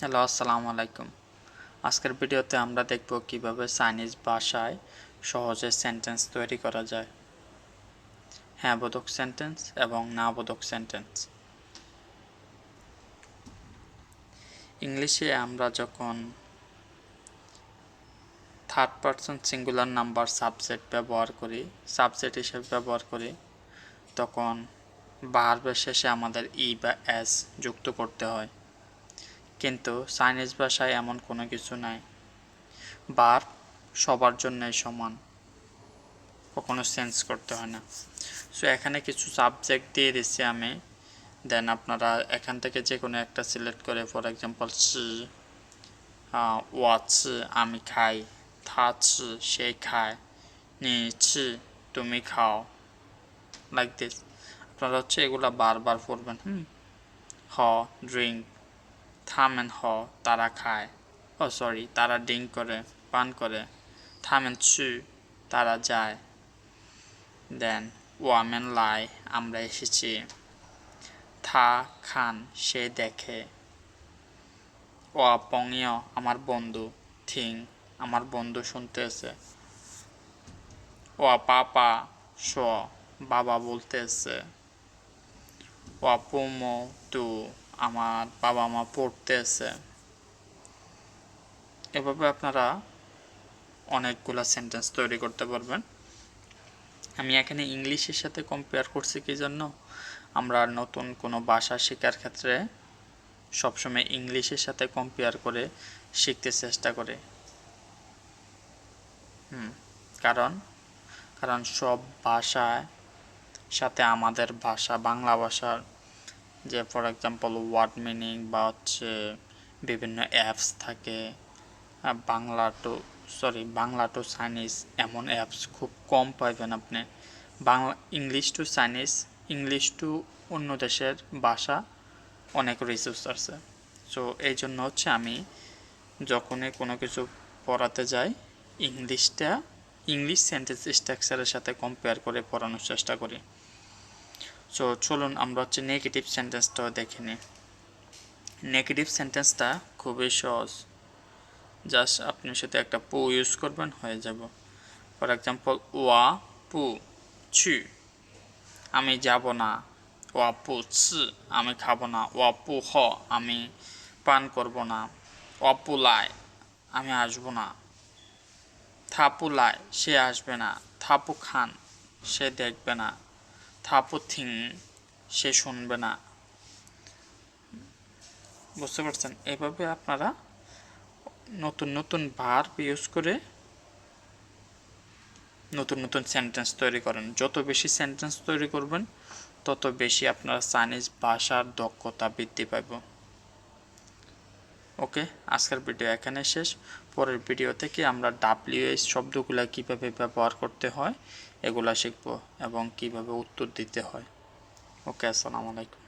Hello, আসসালামু আলাইকুম। আজকের ভিডিওতে আমরা দেখব কীভাবে চাইনিজ ভাষায় সহজে সেন্টেন্স তৈরি করা যায়। হ্যাঁ বোধক সেন্টেন্স এবং না বোধক সেন্টেন্স ইংলিশে আমরা যখন third person singular number subject ব্যবহার করি সাবজেক্ট হিসেবে ব্যবহার করি, তখন বাহারবের শেষে আমাদের ই বা এস যুক্ত করতে হয়। কিন্তু চাইনিজ ভাষায় এমন কোনো কিছু নাই। বার সবার জন্যই সমান। কখনো চেঞ্জ করতে হয় না। সো এখানে কিছু সাবজেক্ট দিয়ে দিচ্ছি আমি। দেন আপনারা এখান থেকে যে কোনো একটা সিলেক্ট করে ফর এক্সাম্পল ওয়াচি আমি খাই থা চি সে খায় নি চি তুমি খাও লাইক দিস আপনারা হচ্ছে এগুলা বারবার পড়বেন, হুম? হ ড্রিঙ্ক থামেন হ, তারা খায়। ও সরি তারা ড্রিঙ্ক করে, পান করে। থামেন চু, তারা যায়। দেন, ওয়ামেন লাই, আমরা এসেছি। থা খান, সে দেখে। ওয়া পংয় আমার বন্ধু। থিং, আমার বন্ধু শুনতেছে। ওয়া পাপা স বাবা বলতেছে। ওয়া পুমো তু। আমার বাবা মা পড়তেছে। এভাবে আপনারা অনেকগুলো সেন্টেন্স তৈরি করতে পারবেন। আমি এখানে ইংলিশের সাথে কম্পেয়ার করছি কি জন্য? আমরা নতুন কোনো ভাষা শেখার ক্ষেত্রে সবসময় ইংলিশের সাথে কম্পেয়ার করে শিখতে চেষ্টা করি। হুম, কারণ কারণ সব ভাষায় সাথে আমাদের ভাষা, বাংলা ভাষার যে ফর এক্সাম্পল ওয়ার্ড মিনিং বা হচ্ছে বিভিন্ন অ্যাপস থাকে Bangla to sorry Bangla to Chinese এমন অ্যাপস খুব কম পাইবেন আপনি। Bangla English to Chinese English to অন্য দেশের ভাষা অনেক রিসোর্স আছে। সো এই জন্য হচ্ছে আমি যখনই কোনো কিছু পড়াতে যাই ইংলিশটা ইংলিশ সেন্টেন্স স্ট্রাকচারের সাথে কম্পেয়ার করে পড়ানোর চেষ্টা করি। সো চলুন আমরা হচ্ছে নেগেটিভ সেন্টেন্সটাও দেখে নিই। নেগেটিভ সেন্টেন্সটা খুবই সহজ। জাস্ট আপনি সাথে একটা পু ইউজ করবেন, হয়ে যাব। ফর এক্সাম্পল ওয়া পু ছু আমি যাব না। ওয়া পু ছি। আমি খাব না। ওয়া পু হ। আমি পান করব না। ওয়া পু লাই। আমি আসব না। থাপু লাই। সে আসবে না। থাপু খান। সে দেখবে না। থাপু থিং সে শুনবে না। বুঝতে পারছেন? এভাবে আপনারা নতুন নতুন ভার্ব ইউজ করে নতুন নতুন সেন্টেন্স তৈরি করেন। যত বেশি সেন্টেন্স তৈরি করবেন, তত বেশি আপনারা চাইনিজ ভাষার দক্ষতা বৃদ্ধি পাইব ওকে, আজকের ভিডিও এখানে শেষ। পরের ভিডিও থেকে আমরা ডাব্লিউএস শব্দগুলো কীভাবে ব্যবহার করতে হয়, এগুলা শিখব এবং কীভাবে উত্তর দিতে হয়। ওকে, আসসালামু আলাইকুম।